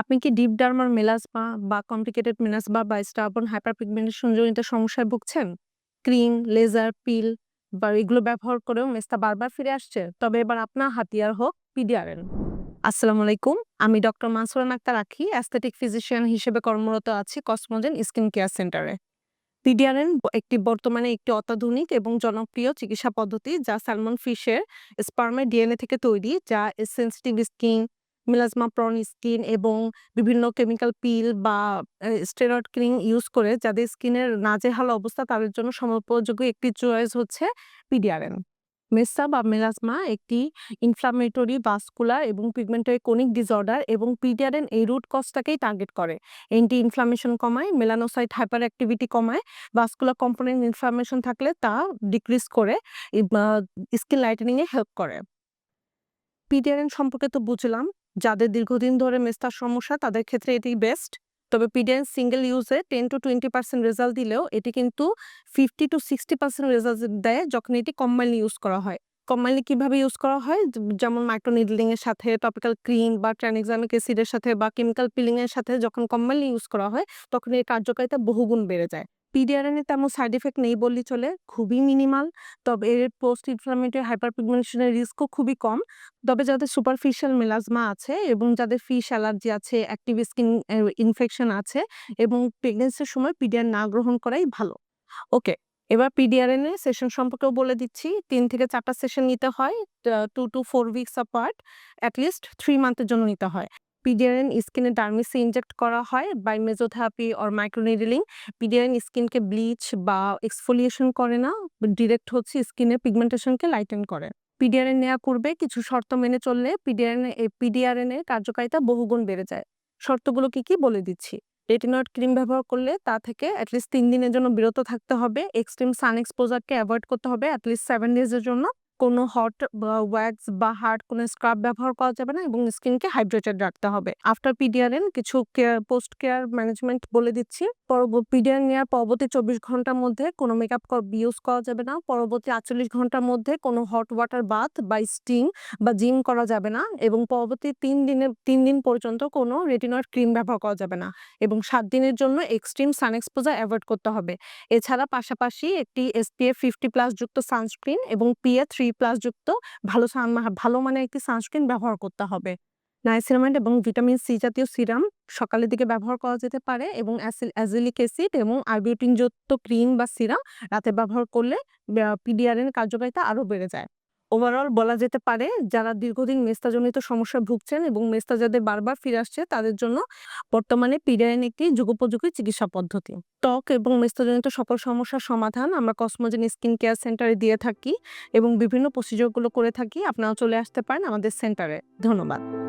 আপনি কি deep ডার্মার melasma বা কমপ্লিকেটেড মেলাজমা বা স্টাবন হাইপারপিগমেন্টেশন জনিত সমস্যায় ভুগছেন? ক্রিম, লেজার, পিল বা এগুলো ব্যবহার করেও মেস্তা বারবার ফিরে আসছে? তবে এবার আপনার হাতিয়ার হোক পিডিআরএন। আসসালামু আলাইকুম। আমি ডক্টর মানসুরান আক্তার আখি, অ্যাস্থেটিক ফিজিশিয়ান হিসেবে কর্মরত আছি কসমোজেন স্কিন কেয়ার সেন্টারে। পিডিআরএন একটি বর্তমানে একটি অত্যাধুনিক এবং জনপ্রিয় চিকিৎসা পদ্ধতি যা স্যালমন ফিশের স্পার্মের ডিএনএ থেকে তৈরি যা sensitive skin, melasma prone skin এবং বিভিন্ন কেমিক্যাল পিল বা স্টেরয়েড ক্রিম ইউজ করে যাদের স্কিনের নাজেহাল অবস্থা তাদের জন্য সময়োপযোগী একটি চয়েস হচ্ছে পিডিআরএন। মেসা বা মেলাজমা একটি ইনফ্লামেটরি, ভাস্কুলার এবং পিগমেন্টরি কোনিক ডিসঅর্ডার এবং পিডিআরএন এই রুট কজটাকেই টার্গেট করে। অ্যান্টি ইনফ্লামেশন কমায়, মেলানোসাইট হাইপার অ্যাক্টিভিটি কমায়, ভাস্কুলার কম্পোনেন্ট ইনফ্লামেশন থাকলে তা ডিক্রিজ করে স্কিন লাইটেনিংয়ে হেল্প করে। পিডিআরএন সম্পর্কে তো বুঝলাম। যাদের দীর্ঘদিন ধরে মেস্তার সমস্যা তাদের ক্ষেত্রে এটি বেস্ট। তবে পিডিআরএন সিঙ্গেল ইউজে 10-20% রেজাল্ট দিলেও এটি কিন্তু 50-60% রেজাল্ট দেয় যখন এটি কম্বাইনলি ইউজ করা হয়। কম্বাইনলি কীভাবে ইউজ করা হয়? যেমন মাইক্রো নিডলিং এর সাথে, টপিক্যাল ক্রিম বা ট্রানএক্সামিক অ্যাসিড এর সাথে বা কেমিক্যাল পিলিং এর সাথে যখন কম্বাইনলি ইউজ করা হয় তখন এর কার্যকারিতা বহুগুণ বেড়ে যায়। পিডিআরএন এ তেমন সাইড এফেক্ট নেই বললেই চলে, খুবই মিনিমাল। তবে এর পোস্ট ইনফ্লামেটরি হাইপারপিগমেন্টেশন এর রিস্কও খুবই কম। তবে যাদের সুপারফিশিয়াল মেলাজমা আছে এবং যাদের ফিশ অ্যালার্জি আছে, অ্যাক্টিভ স্কিন ইনফেকশন আছে এবং প্রেগনেন্সির সময় পিডিআরএন না গ্রহণ করাই ভালো। ওকে, এবার পিডিআরএন এর সেশন সম্পর্কেও বলে দিচ্ছি। তিন থেকে 4 টা সেশন নিতে হয়। Two to four weeks apart, at least 3 month জন্য নিতে হয়। পিডিআরএন স্কিনে ডার্মিসে ইনজেক্ট করা হয় by mesotherapy or microneedling. PDRN স্কিনকে ব্লিচ বা এক্সফোলিয়েশন করে না, ডিরেক্ট হচ্ছে স্কিনের পিগমেন্টেশনকে লাইটেন করে। পিডিআরএন নেওয়া করবে কিছু শর্ত মেনে চললে পিডিআরএন এই পিডিআরএন এর কার্যকারিতা বহুগুণ বেড়ে যায়। শর্তগুলো কি, কি বলে দিচ্ছি। রেটিনয়েড ক্রিম ব্যবহার করলে তা থেকে এট লিস্ট 3 দিনের জন্য বিরত থাকতে হবে। এক্সট্রিম সান এক্সপোজারকে অ্যাভয়েড করতে হবে এট লিস্ট 7 ডেজ জন্য। কোনো হট বা ওয়্যাক্স বা হার্ড কোনো স্ক্রাব ব্যবহার করা যাবে না এবং স্কিনকে হাইড্রেটেড রাখতে হবে। আফটার পিডিআরএন কিছু কেয়ার পোস্ট কেয়ার ম্যানেজমেন্ট বলে দিচ্ছি। পিডিআরএন নেওয়ার পরবর্তী 24 ঘণ্টার মধ্যে কোনো মেকআপ ইউজ করা যাবে না। পরবর্তী 48 ঘণ্টার মধ্যে কোনো হট ওয়াটার বাথ বা স্টিং বা জিম করা যাবে না এবং পরবর্তী তিন দিনের তিন দিন পর্যন্ত কোনো রেটিনয়েড ক্রিম ব্যবহার করা যাবে না এবং সাত দিনের জন্য এক্সট্রিম সান এক্সপোজার এভয়েড করতে হবে। এছাড়া পাশাপাশি একটি এসপিএফ 50 প্লাস যুক্ত সানস্ক্রিন এবং পিএ 3 প্লাস যুক্ত ভালো ভালো মানে একটি সানস্ক্রিন ব্যবহার করতে হবে। নাইসিরামাইড এবং ভিটামিন সি জাতীয় সিরাম সকালের দিকে ব্যবহার করা যেতে পারে এবং অ্যাজিলিক অ্যাসিড এবং আইবিউটিনযুক্ত ক্রিম বা সিরাম রাতে ব্যবহার করলে পিডিআরএন কার্যকারিতা আরও বেড়ে যায়। ওভারঅল বলা যেতে পারে, যারা দীর্ঘদিন মেস্তাজনিত সমস্যা ভুগছেন এবং মেস্তা যাদের বারবার ফিরে আসছে, তাদের জন্য বর্তমানে পিডিআইন একটি যুগোপযোগী চিকিৎসা পদ্ধতি। ত্বক এবং মেস্তাজনিত সকল সমস্যার সমাধান আমরা কসমোজেন স্কিন কেয়ার সেন্টারে দিয়ে থাকি এবং বিভিন্ন প্রসিডিওরগুলো করে থাকি। আপনারা চলে আসতে পারেন আমাদের সেন্টারে। ধন্যবাদ।